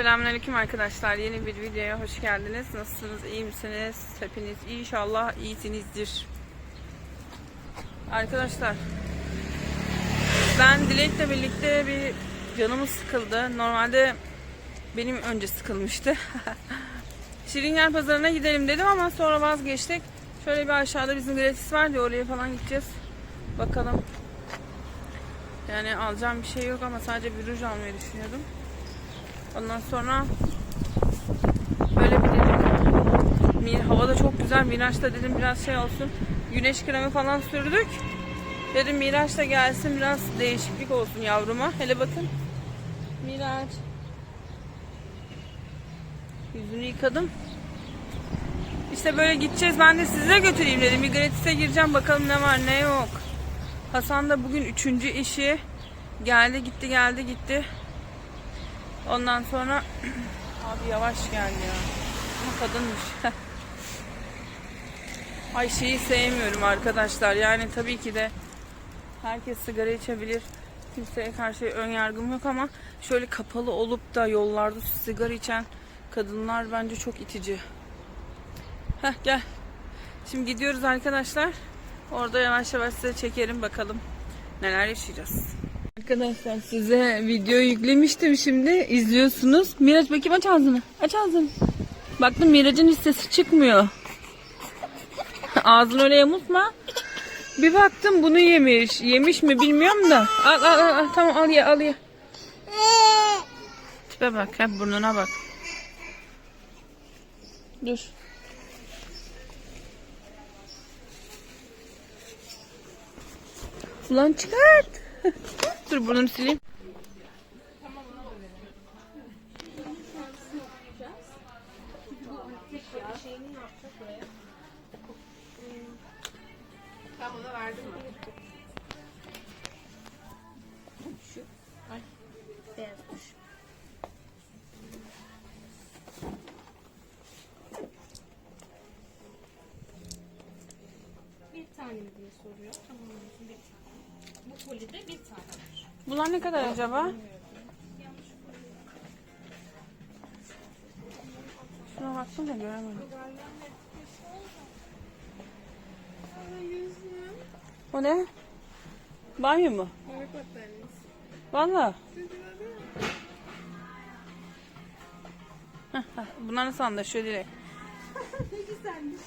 Selamünaleyküm arkadaşlar. Yeni bir videoya hoş geldiniz. Nasılsınız? İyi misiniz? Hepiniz inşallah iyisinizdir. Arkadaşlar ben Dilek'le birlikte bir canımız sıkıldı. Normalde benim önce sıkılmıştı. Şirinyer pazarına gidelim dedim ama sonra vazgeçtik. Şöyle bir aşağıda bizim gratis var diye oraya falan gideceğiz. Bakalım. Yani alacağım bir şey yok ama sadece bir ruj almayı düşünüyordum. Ondan sonra böyle bir dedim. Hava da çok güzel. Miraç'ta dedim biraz şey olsun. Güneş kremi falan sürdük. Dedim Miraç da gelsin biraz değişiklik olsun yavruma. Hele bakın. Miraç. Yüzünü yıkadım. İşte böyle gideceğiz. Ben de size götüreyim dedim. Bir gratis'e gireceğim bakalım ne var ne yok. Hasan da bugün üçüncü işi. Geldi gitti geldi gitti. Ondan sonra abi yavaş gel ya. Ama kadınmış. Ay şeyi sevmiyorum arkadaşlar. Yani tabii ki de herkes sigara içebilir. Kimseye karşı ön yargım yok ama şöyle kapalı olup da yollarda sigara içen kadınlar bence çok itici. Heh gel. Şimdi gidiyoruz arkadaşlar. Orada yavaş yavaş size çekerim bakalım neler yaşayacağız. Arkadaşlar size video yüklemiştim şimdi izliyorsunuz. Miraç bakayım aç ağzını. Aç ağzını. Baktım Miraç'ın sesi çıkmıyor. Ağzını öyle yamultma. Bir baktım bunu yemiş. Yemiş mi bilmiyorum da. Al al al, al. tamam al ye al ye. Tipe bak hep burnuna bak. Dur. Ulan çıkart. Dur burnunu sileyim. Bir Bunlar ne kadar acaba? Şuna baksana göremedim. O ne? Banyo mu? Valla. Bunlar nasıl anlaşıyor direkt? ne güzelmiş.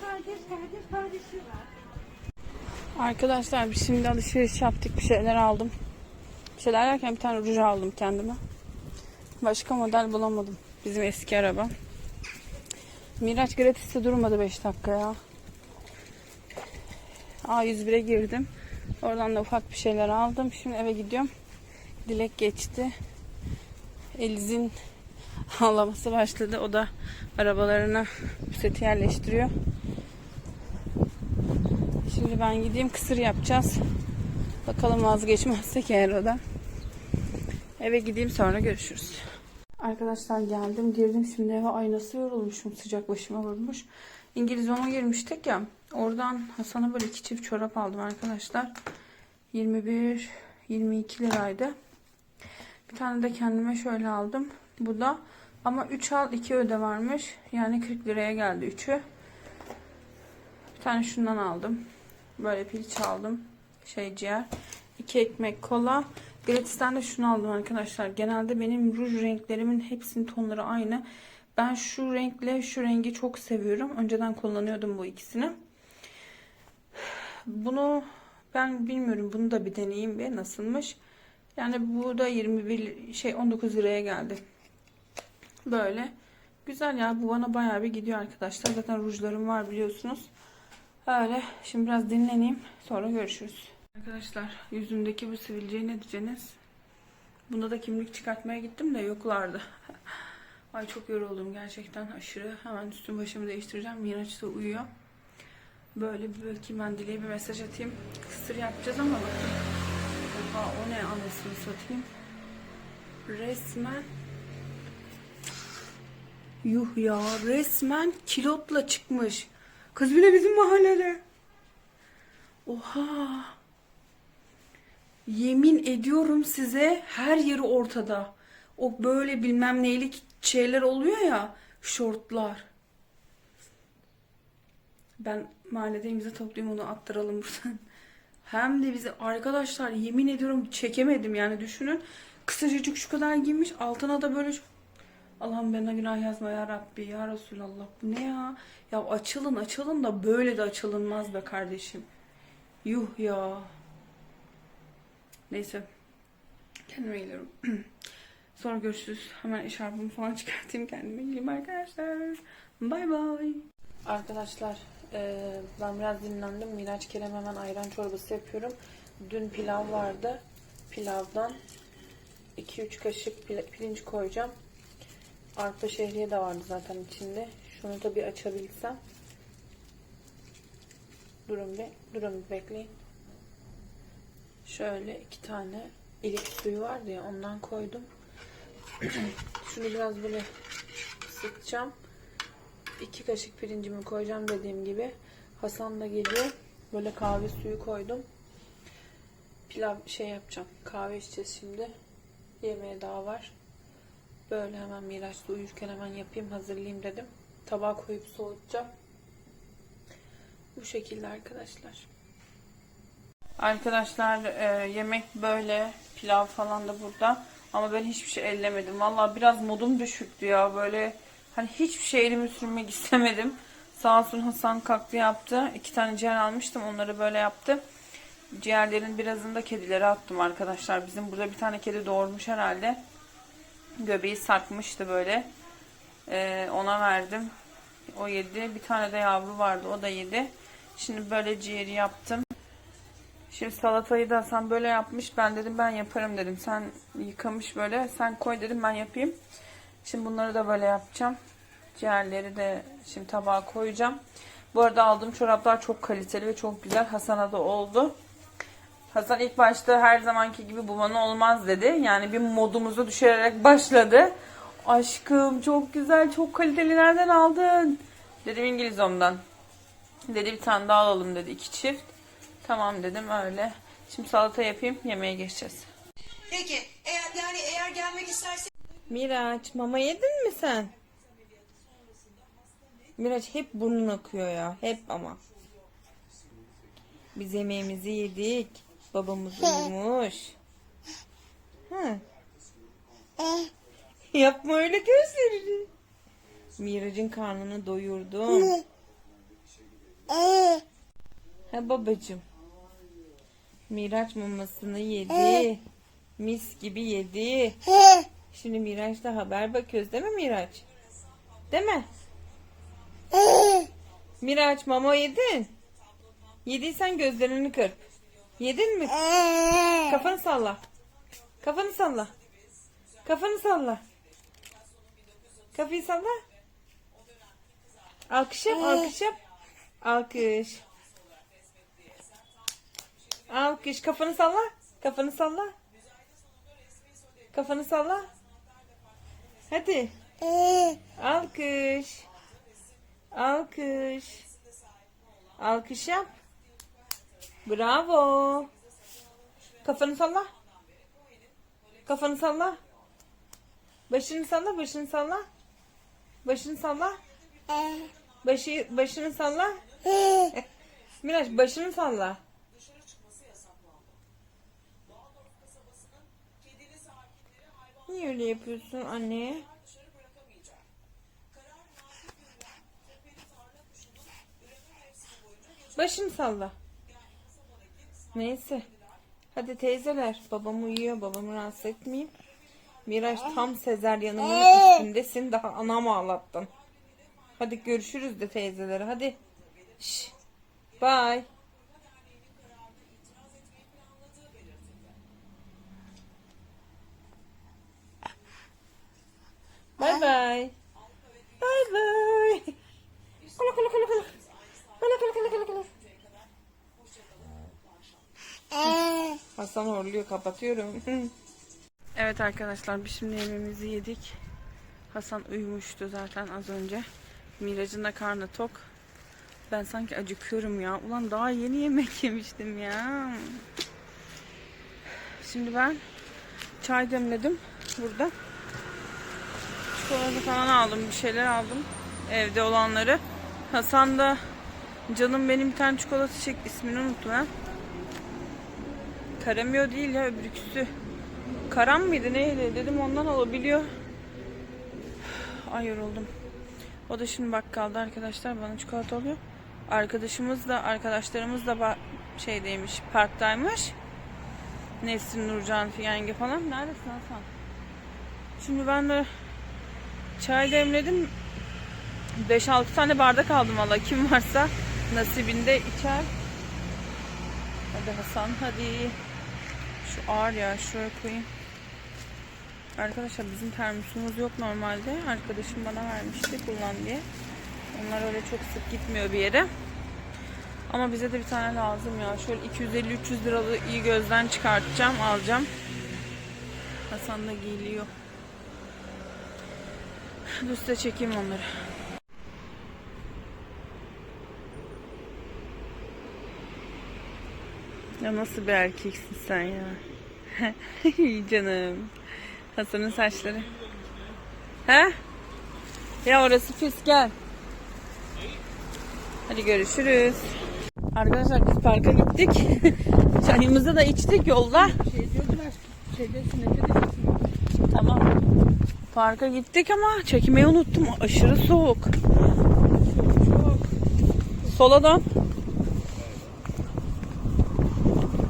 kardeş kardeş kardeşi var. Arkadaşlar biz şimdi alışveriş yaptık. Bir şeyler aldım. Bir şeyler derken bir tane ruj aldım kendime. Başka model bulamadım. Bizim eski araba. Miraç gratis'te durmadı 5 dakika ya. A101'e girdim. Oradan da ufak bir şeyler aldım. Şimdi eve gidiyorum. Dilek geçti. Eliz'in ağlaması başladı. O da arabalarına seti yerleştiriyor. Şimdi ben gideyim kısır yapacağız. Bakalım vazgeçmezsek eğer o da. Eve gideyim sonra görüşürüz. Arkadaşlar geldim girdim şimdi eve ay nasıl yorulmuşum sıcak başıma vurmuş. İngiliz Home'a girmiştik ya oradan Hasan'a böyle iki çift çorap aldım arkadaşlar. 21 22 liraydı. Bir tane de kendime şöyle aldım. Bu da ama 3 al 2 öde varmış. Yani 40 liraya geldi 3'ü. Bir tane şundan aldım. Böyle piliç aldım. Şey ciğer. 2 ekmek kola. Gratis'ten de şunu aldım arkadaşlar. Genelde benim ruj renklerimin hepsinin tonları aynı. Ben şu renkle şu rengi çok seviyorum. Önceden kullanıyordum bu ikisini. Bunu ben bilmiyorum. Bunu da bir deneyeyim bir nasılmış. Yani bu da 21 şey 19 liraya geldi. Böyle. Güzel ya. Bu bana bayağı bir gidiyor arkadaşlar. Zaten rujlarım var biliyorsunuz. Öyle. Şimdi biraz dinleneyim. Sonra görüşürüz. Arkadaşlar yüzümdeki bu sivilceye ne diyeceksiniz? Bunda da kimlik çıkartmaya gittim de yoklardı. Ay çok yoruldum gerçekten aşırı. Hemen üstüm başımı değiştireceğim. Miraç da uyuyor. Böyle bir bakayım ben Dile'ye bir mesaj atayım. Kısır yapacağız ama bakın. Oha o ne anasını satayım. Resmen Yuh ya resmen kilotla çıkmış. Kız bile bizim mahallede. Oha. Yemin ediyorum size her yeri ortada. O böyle bilmem neylik şeyler oluyor ya. Şortlar. Ben mahalledeyim bize toplayayım onu attıralım buradan. Hem de bize arkadaşlar yemin ediyorum çekemedim yani düşünün. Kısacık şu kadar giymiş altına da böyle Allah'ım bana günah yazma ya Rabbi ya Resulallah bu ne ya? Ya açılın açılın da böyle de açılınmaz be kardeşim. Yuh ya. Neyse. Kendime geliyorum. Sonra görüşürüz. Hemen eşarbımı falan çıkartayım kendime geleyim arkadaşlar. Bay bay. Arkadaşlar eee, ben biraz dinlendim. Miraç Kerem hemen ayran çorbası yapıyorum. Dün pilav vardı. Pilavdan 2-3 kaşık pirinç koyacağım. Arpa şehriye de vardı zaten içinde. Şunu da bir açabilsem. Durun bir, durun bir bekleyin. Şöyle iki tane ilik suyu vardı ya ondan koydum. Şunu biraz böyle sıkacağım. İki kaşık pirincimi koyacağım dediğim gibi. Hasan da geliyor. Böyle kahve suyu koydum. Pilav şey yapacağım. Kahve içeceğiz şimdi. Yemeğe daha var. Böyle hemen Miraç'ta uyurken hemen yapayım hazırlayayım dedim. Tabağa koyup soğutacağım. Bu şekilde arkadaşlar. Arkadaşlar e, yemek böyle. Pilav falan da burada. Ama ben hiçbir şey ellemedim. Valla biraz modum düşüktü ya. Böyle hani hiçbir şey elimi sürmek istemedim. Sağ olsun Hasan kalktı yaptı. İki tane ciğer almıştım. Onları böyle yaptı. Ciğerlerin birazını da kedilere attım arkadaşlar. Bizim burada bir tane kedi doğurmuş herhalde. Göbeği sarkmıştı böyle. Ee, ona verdim. O yedi. Bir tane de yavru vardı. O da yedi. Şimdi böyle ciğeri yaptım. Şimdi salatayı da sen böyle yapmış. Ben dedim ben yaparım dedim. Sen yıkamış böyle. Sen koy dedim ben yapayım. Şimdi bunları da böyle yapacağım. Ciğerleri de şimdi tabağa koyacağım. Bu arada aldığım çoraplar çok kaliteli ve çok güzel. Hasan'a da oldu. Hasan ilk başta her zamanki gibi bu bana olmaz dedi. Yani bir modumuzu düşürerek başladı. Aşkım çok güzel, çok kaliteli nereden aldın? Dedim İngiliz ondan. Dedi bir tane daha alalım dedi iki çift. Tamam dedim öyle. Şimdi salata yapayım yemeğe geçeceğiz. Peki eğer yani eğer gelmek istersen Miraç mama yedin mi sen? Miraç hep burnun akıyor ya. Hep ama. Biz yemeğimizi yedik. Babamız uyumuş. Ha. Yapma öyle gözlerini. Miraç'ın karnını doyurdum. Ha babacığım. Miraç mamasını yedi. Mis gibi yedi. Şimdi Miraç'la haber bakıyoruz değil mi Miraç? Değil mi? Miraç mama yedin. Yediysen gözlerini kırp. Yedin mi? Kafanı salla. Kafanı salla. Kafanı salla. Kafayı salla. Alkış yap, alkış yap. Alkış. Alkış. Kafanı salla. Kafanı salla. Kafanı salla. Hadi. Alkış. Alkış. Alkış yap. Bravo. Kafanı salla. Kafanı salla. Başını salla, başını salla. Başını salla. Başı, başını salla. Miraç başını salla. Niye öyle yapıyorsun anne? Başını salla. Neyse. Hadi teyzeler. Babam uyuyor. Babamı rahatsız etmeyeyim. Miraç tam sezeryanımın üstündesin. Daha anamı ağlattın. Hadi görüşürüz de teyzelere. Hadi. Şş. Bye Hasan horluyor kapatıyorum. Evet arkadaşlar biz şimdi yemeğimizi yedik. Hasan uyumuştu zaten az önce. Miraç'ın da karnı tok. Ben sanki acıkıyorum ya. Ulan daha yeni yemek yemiştim ya. Şimdi ben çay demledim burada. çikolata falan aldım. Bir şeyler aldım. Evde olanları. Hasan da canım benim bir tane çikolata çek ismini unuttum ha. Karamio değil ya öbürküsü. Karam mıydı neydi dedim ondan alabiliyor. Ay yoruldum. O da şimdi bakkalda arkadaşlar bana çikolata alıyor. Arkadaşımız da arkadaşlarımız da şeydeymiş parktaymış. Nesrin Nurcan Fiyenge falan. Neredesin Hasan? Şimdi ben de çay demledim. 5-6 tane bardak aldım valla. Kim varsa nasibinde içer. Hadi Hasan hadi. Şu ağır ya şuraya koyayım. Arkadaşlar bizim termosumuz yok normalde. Arkadaşım bana vermişti kullan diye. Onlar öyle çok sık gitmiyor bir yere. Ama bize de bir tane lazım ya. Şöyle 250-300 liralı iyi gözden çıkartacağım, alacağım. Hasan da giyiliyor. Dur size çekeyim onları. Ya nasıl bir erkeksin sen ya? İyi canım. Hasan'ın saçları. He? Ya orası pis gel. Hadi görüşürüz. Arkadaşlar biz parka gittik. Çayımızı da içtik yolda. Tamam. Parka gittik ama çekmeyi unuttum. Aşırı soğuk. Sola dön.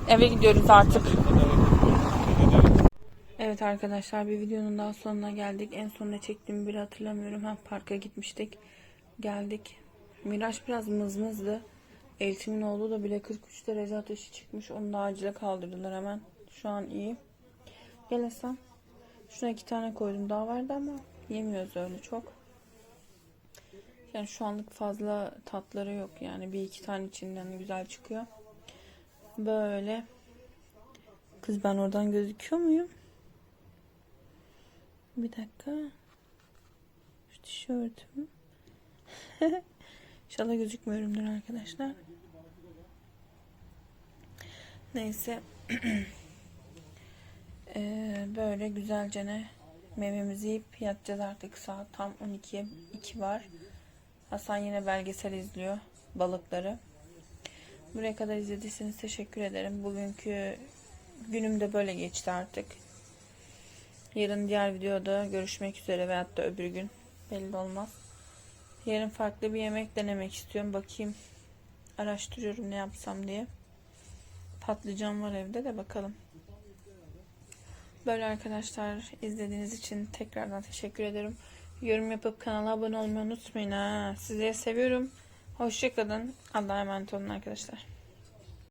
Eve gidiyoruz artık. Evet arkadaşlar bir videonun daha sonuna geldik. En sonunda çektiğimi bile hatırlamıyorum. Ha parka gitmiştik. Geldik. Miraç biraz mızmızdı. Elçimin oğlu da bile 43 derece ateşi çıkmış. Onu da acile kaldırdılar hemen. Şu an iyi. Gel. Şuna iki tane koydum. Daha vardı ama yemiyoruz öyle çok. Yani şu anlık fazla tatları yok. Yani bir iki tane içinden güzel çıkıyor. Böyle. Kız ben oradan gözüküyor muyum? Bir dakika. Şu tişörtüm. İnşallah gözükmüyorumdur arkadaşlar. Neyse. Ee, böyle güzelce ne meyvemizi yiyip yatacağız artık. Saat tam 12'ye 2 var. Hasan yine belgesel izliyor. Balıkları. Buraya kadar izlediyseniz teşekkür ederim. Bugünkü günüm de böyle geçti artık. Yarın diğer videoda görüşmek üzere veyahut da öbür gün. Belli olmaz. Yarın farklı bir yemek denemek istiyorum. Bakayım. Araştırıyorum ne yapsam diye. Patlıcan var evde de bakalım. Böyle arkadaşlar izlediğiniz için tekrardan teşekkür ederim. Yorum yapıp kanala abone olmayı unutmayın ha. Sizleri seviyorum. Hoşçakalın. Allah'a emanet olun arkadaşlar.